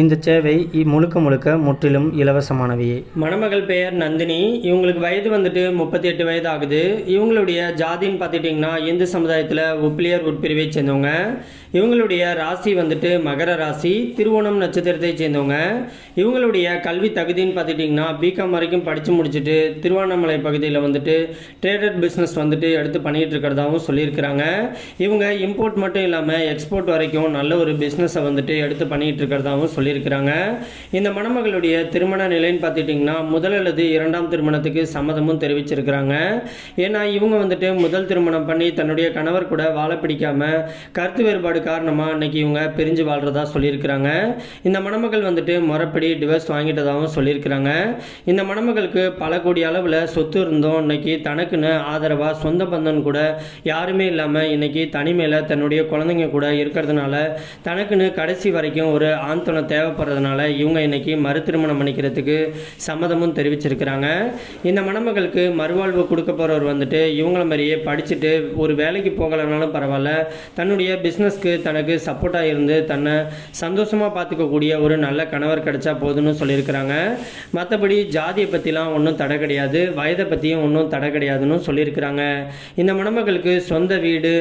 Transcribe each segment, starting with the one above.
இந்த சேவை முழுக்க முழுக்க முற்றிலும் இலவசமானவையே மணமகள் பெயர் நந்தினி. இவங்களுக்கு வயது வந்துட்டு முப்பத்தி எட்டு வயது ஆகுது இவங்களுடைய ஜாதின்னு பார்த்துட்டிங்கன்னா இந்து சமுதாயத்தில் உப்பிலியர் உட்பிரிவை சேர்ந்தவங்க. இவங்களுடைய ராசி வந்துட்டு மகர ராசி திருவோணம் நட்சத்திரத்தை சேர்ந்தவங்க. இவங்களுடைய கல்வி தகுதின்னு பார்த்துட்டிங்கன்னா பிகாம் வரைக்கும் படித்து முடிச்சுட்டு திருவண்ணாமலை பகுதியில் வந்துட்டு ட்ரேடர் பிஸ்னஸ் வந்துட்டு எடுத்து பண்ணிகிட்டு இருக்கிறதாகவும் சொல்லியிருக்கிறாங்க. இவங்க இம்போர்ட் மட்டும் இல்லாமல் எக்ஸ்போர்ட் வரைக்கும் நல்ல ஒரு பிஸ்னஸை வந்துட்டு எடுத்து பண்ணிகிட்டு இருக்கிறதாகவும் சொல்லி சொல்லியிருக்கிறாங்க. இந்த மணமகளுடைய திருமண நிலைன்னு பார்த்துட்டிங்கன்னா முதல் அல்லது இரண்டாம் திருமணத்துக்கு சம்மதமும் தெரிவிச்சிருக்கிறாங்க. ஏன்னா இவங்க வந்துட்டு முதல் திருமணம் பண்ணி தன்னுடைய கணவர் கூட வாழ பிடிக்காம கருத்து வேறுபாடு காரணமாக இன்னைக்கு இவங்க பிரிஞ்சு வாழ்றதா சொல்லியிருக்கிறாங்க. இந்த மணமகள் வந்துட்டு முறைப்படி டிவோர்ஸ் வாங்கிட்டதாகவும் சொல்லியிருக்கிறாங்க. இந்த மணமகளுக்கு பல கோடி அளவில் சொத்து இருந்தோம். இன்னைக்கு தனக்குன்னு ஆதரவாக சொந்த பந்தன் கூட யாருமே இல்லாமல் இன்னைக்கு தனிமையில் தன்னுடைய குழந்தைங்க கூட இருக்கிறதுனால தனக்குன்னு கடைசி வரைக்கும் ஒரு ஆந்தனத்தை தேவைப்படுறதுனால இவங்க இன்னைக்கு மறு திருமணம் பண்ணிக்கிறதுக்கு சம்மதமும் தெரிவிச்சிருக்கிறாங்க. இந்த மணமகளுக்கு மறுவாழ்வு கொடுக்க போகிறவர் வந்துட்டு இவங்கள மாதிரியே படிச்சுட்டு ஒரு வேலைக்கு போகலைனாலும் பரவாயில்ல. தன்னுடைய பிஸ்னஸ்க்கு தனக்கு சப்போர்ட்டாக இருந்து தன்னை சந்தோஷமாக பார்த்துக்கக்கூடிய ஒரு நல்ல கணவர் கிடைச்சா போதும்னு சொல்லியிருக்கிறாங்க. மற்றபடி ஜாதியை பற்றிலாம் ஒன்றும் தடை கிடையாது. வயதை பற்றியும் ஒன்றும் தடை கிடையாதுன்னு சொல்லியிருக்கிறாங்க. இந்த மணமகளுக்கு சொந்த வீடு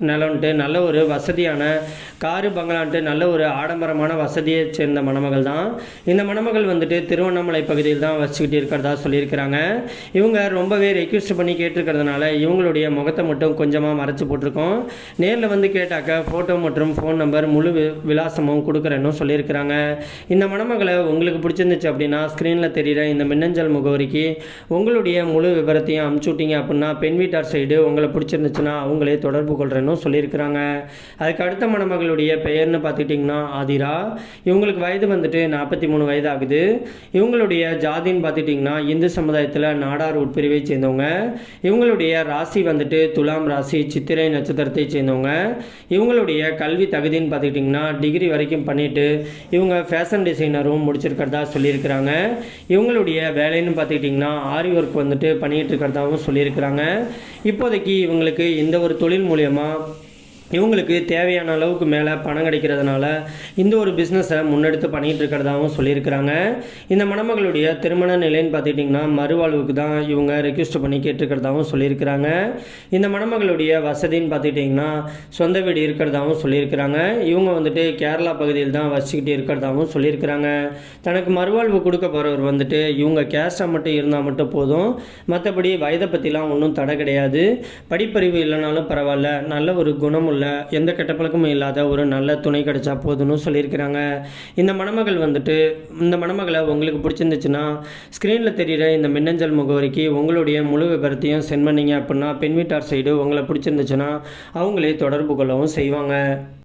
நிலம்ட்டு நல்ல ஒரு வசதியான காரு பங்களான்ட்டு நல்ல ஒரு ஆடம்பரமான வசதியை சேர்ந்த மணமகள் தான். இந்த மணமகள் வந்துட்டு திருவண்ணாமலை பகுதியில் தான் வச்சுக்கிட்டு இருக்கிறதா சொல்லியிருக்கிறாங்க. இவங்க ரொம்பவே ரெக்வஸ்ட் பண்ணி கேட்டிருக்கிறதுனால இவங்களுடைய முகத்தை மட்டும் கொஞ்சமாக மறைச்சி போட்டிருக்கோம். நேரில் வந்து கேட்டாக்க ஃபோட்டோ மற்றும் ஃபோன் நம்பர் முழு வி- விலாசமும் கொடுக்குறேன்னு சொல்லியிருக்கிறாங்க. இந்த மணமகளை உங்களுக்கு பிடிச்சிருந்துச்சு அப்படின்னா ஸ்க்ரீனில் தெரிகிற இந்த மின்னஞ்சல் முகவரிக்கு உங்களுடைய முழு விவரத்தையும் அமுச்சு விட்டீங்க அப்படின்னா பெண் வீட்டார் சைடு உங்களை பிடிச்சிருந்துச்சுன்னா அவங்களே தொடர்பு கொள்கிறேன்னு சொல்லியிருக்கிறாங்க. அதுக்கு அடுத்த மணமகளுடைய பெயர்னு பார்த்துக்கிட்டிங்கன்னா ஆதிரா. இவங்களுக்கு வயது வந்துட்டு நாற்பத்தி மூணு வயது ஆகுது இவங்களுடைய ஜாதின்னு பார்த்துட்டிங்கன்னா இந்து சமுதாயத்தில் நாடார் உட்பிரிவை சேர்ந்தவங்க. இவங்களுடைய ராசி வந்துட்டு துலாம் ராசி சித்திரை நட்சத்திரத்தை சேர்ந்தவங்க. இவங்களுடைய கல்வி தகுதின்னு பார்த்துக்கிட்டிங்கன்னா டிகிரி வரைக்கும் பண்ணிட்டு இவங்க ஃபேஷன் டிசைனரும் முடிச்சிருக்கிறதா சொல்லியிருக்கிறாங்க. இவங்களுடைய வேலைன்னு பார்த்துக்கிட்டிங்கன்னா ஆரி ஒர்க் வந்துட்டு பண்ணிட்டு இருக்கிறதாகவும் சொல்லியிருக்கிறாங்க. இப்போதைக்கு இவங்களுக்கு இந்த ஒரு தொழில் மூலியமாக Chao. இவங்களுக்கு தேவையான அளவுக்கு மேலே பணம் கிடைக்கிறதுனால இந்த ஒரு பிஸ்னஸை முன்னெடுத்து பண்ணிகிட்டு இருக்கிறதாகவும் சொல்லியிருக்கிறாங்க. இந்த மணமகளுடைய திருமண நிலைன்னு பார்த்துக்கிட்டிங்கன்னா மறுவாழ்வுக்கு தான் இவங்க ரெக்வஸ்ட் பண்ணி கேட்டிருக்கிறதாகவும் சொல்லியிருக்கிறாங்க. இந்த மணமகளுடைய வசதின்னு பார்த்துக்கிட்டிங்கன்னா சொந்த வீடு இருக்கிறதாகவும் சொல்லியிருக்கிறாங்க. இவங்க வந்துட்டு கேரளா பகுதியில் தான் வசிக்கிட்டு இருக்கிறதாகவும் சொல்லியிருக்கிறாங்க. தனக்கு மறுவாழ்வு கொடுக்க போகிறவர் வந்துட்டு இவங்க கேஸ்டாக மட்டும் இருந்தால் மட்டும் போதும். மற்றபடி வயதை பற்றிலாம் ஒன்றும் தடை கிடையாது. படிப்பறிவு இல்லைனாலும் பரவாயில்ல. நல்ல ஒரு குணமுள்ள எந்த கெட்ட பழக்கமும் இல்லாத ஒரு நல்ல துணை கிடைச்சா போதும்னு சொல்லியிருக்கிறாங்க. இந்த மணமகள் வந்துட்டு இந்த மணமகளை உங்களுக்கு பிடிச்சிருந்துச்சுன்னா ஸ்க்ரீனில் தெரிகிற இந்த மின்னஞ்சல் முகவரிக்கு உங்களுடைய முழு விபரத்தையும் சென்ட் பண்ணீங்க அப்படின்னா பெண் வீட்டார் சைடு உங்களை பிடிச்சிருந்துச்சுன்னா அவங்களே தொடர்பு கொள்ளவும் செய்வாங்க.